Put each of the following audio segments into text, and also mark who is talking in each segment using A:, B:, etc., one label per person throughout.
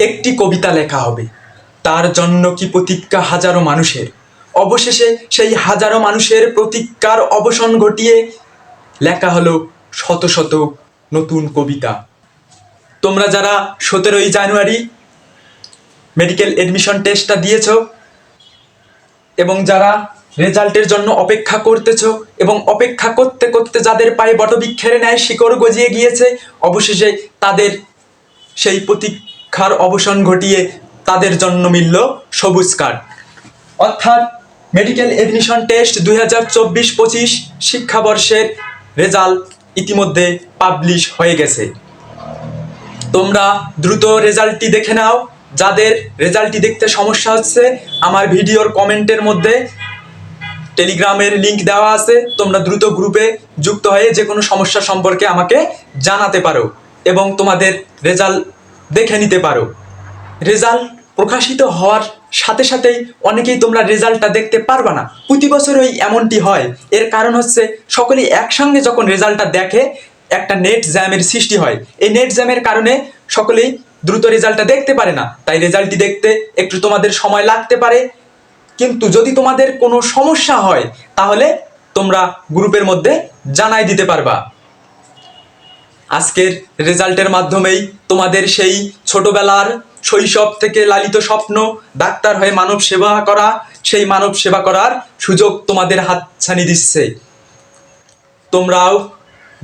A: একটি কবিতা লেখা হবে। তার জন্য কি প্রতিজ্ঞা হাজারো মানুষের? অবশেষে সেই হাজারো মানুষের প্রতিজ্ঞার অবসান ঘটিয়ে লেখা হলো শত শত নতুন কবিতা। তোমরা যারা সতেরোই জানুয়ারি মেডিকেল এডমিশন টেস্টটা দিয়েছ এবং যারা রেজাল্টের জন্য অপেক্ষা করতেছ এবং অপেক্ষা করতে করতে যাদের পায়ে বটবৃক্ষের নেয় শিকড় গজিয়ে গিয়েছে, অবশেষে তাদের সেই প্রতীক্ষার অবসান ঘটিয়ে তাদের জন্য মিলল সবুজ কার্ড। অর্থাৎ মেডিকেল এডমিশন টেস্ট দুই হাজার চব্বিশ পঁচিশ শিক্ষাবর্ষের রেজাল্ট ইতিমধ্যে পাবলিশ হয়ে গেছে। তোমরা দ্রুত রেজাল্টটি দেখে নাও। যাদের রেজাল্টটি দেখতে সমস্যা হচ্ছে, আমার ভিডিওর কমেন্টের মধ্যে টেলিগ্রামের লিংক দেওয়া আছে। তোমরা দ্রুত গ্রুপে যুক্ত হয়ে যে কোনো সমস্যা সম্পর্কে আমাকে জানাতে পারো এবং তোমাদের রেজাল্ট দেখে নিতে পারো। রেজাল্ট প্রকাশিত হওয়ার সাথে সাথেই অনেকেই তোমরা রেজাল্টটা দেখতে পারবা না। প্রতি বছরই এমনটি হয়। এর কারণ হচ্ছে সকলেই একসঙ্গে যখন রেজাল্টটা দেখে একটা নেট জ্যামের সৃষ্টি হয়। এই নেট জ্যামের কারণে সকলেই দ্রুত রেজাল্টটা দেখতে পারে না। তাই রেজাল্টটি দেখতে একটু তোমাদের সময় লাগতে পারে। কিন্তু যদি তোমাদের কোনো সমস্যা হয়, তাহলে তোমরা গ্রুপের মধ্যে জানাই দিতে পারবা। আজকের রেজাল্টের মাধ্যমেই তোমাদের সেই ছোটবেলার শৈশব থেকে লালিত স্বপ্ন, ডাক্তার হয়ে মানব সেবা করা, সেই মানব সেবা করার সুযোগ তোমাদের হাতছানি দিচ্ছে। তোমরাও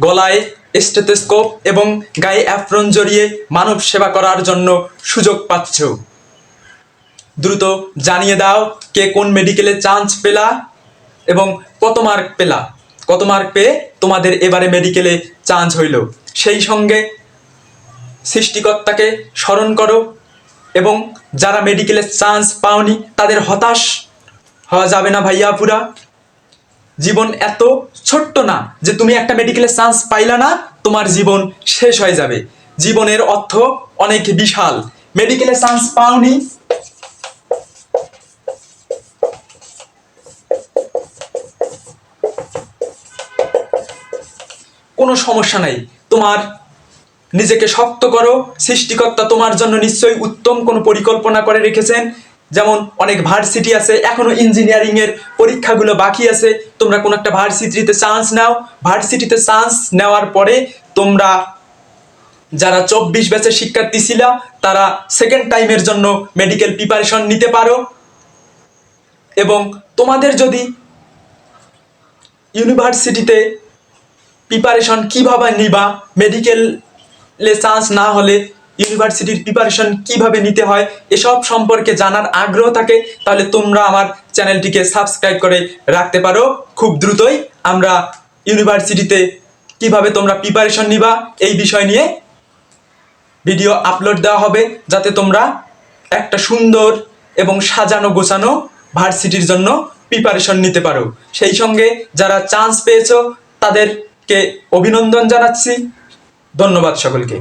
A: গলায় স্টেথোস্কোপ এবং গায়ে অ্যাফ্রন জড়িয়ে মানব সেবা করার জন্য সুযোগ পাচ্ছ। দ্রুত জানিয়ে দাও কে কোন মেডিকেলে চান্স পেলা এবং কত মার্ক পেলা। কত মার্ক পেয়ে তোমাদের এবারে মেডিকেলে চান্স হইল। সেই সঙ্গে সৃষ্টিকর্তাকে স্মরণ করো এবং যারা মেডিকেলের চান্স পাওনি, তাদের হতাশ হওয়া যাবে না ভাইয়া পুরা জীবন এত ছোট্ট না যে তুমি একটা মেডিকেলের চান্স পাইলা না, তোমার জীবন শেষ হয়ে যাবে। জীবনের অর্থ অনেক বিশাল। মেডিকেলের চান্স পাওনি, কোনো সমস্যা নাই। তোমার নিজেকে শক্ত করো। সৃষ্টিকর্তা তোমার জন্য নিশ্চয়ই উত্তম কোনো পরিকল্পনা করে রেখেছেন। যেমন অনেক ভার্সিটি আছে, এখনও ইঞ্জিনিয়ারিং এর পরীক্ষাগুলো বাকি আছে। তোমরা কোনো একটা ভার্সিটিতে চান্স নাও। ভার্সিটিতে চান্স নেওয়ার পরে তোমরা যারা চব্বিশ ব্যাচের শিক্ষার্থী ছিল, তারা সেকেন্ড টাইমের জন্য মেডিকেল প্রিপারেশন নিতে পারো। এবং তোমাদের যদি ইউনিভার্সিটিতে প্রিপারেশন কীভাবে নিবা মেডিকেলে চান্স না হলে ইউনিভার্সিটির প্রিপারেশন কীভাবে নিতে হয়, এসব সম্পর্কে জানার আগ্রহ থাকে, তাহলে তোমরা আমার চ্যানেলটিকে সাবস্ক্রাইব করে রাখতে পারো। খুব দ্রুতই আমরা ইউনিভার্সিটিতে কীভাবে তোমরা প্রিপারেশন নিবা, এই বিষয় নিয়ে ভিডিও আপলোড দেওয়া হবে, যাতে তোমরা একটা সুন্দর এবং সাজানো গোছানো ভার্সিটির জন্য প্রিপারেশন নিতে পারো। সেই সঙ্গে যারা চান্স পেয়েছ, তাদেরকে অভিনন্দন জানাচ্ছি। ধন্যবাদ সকলকে।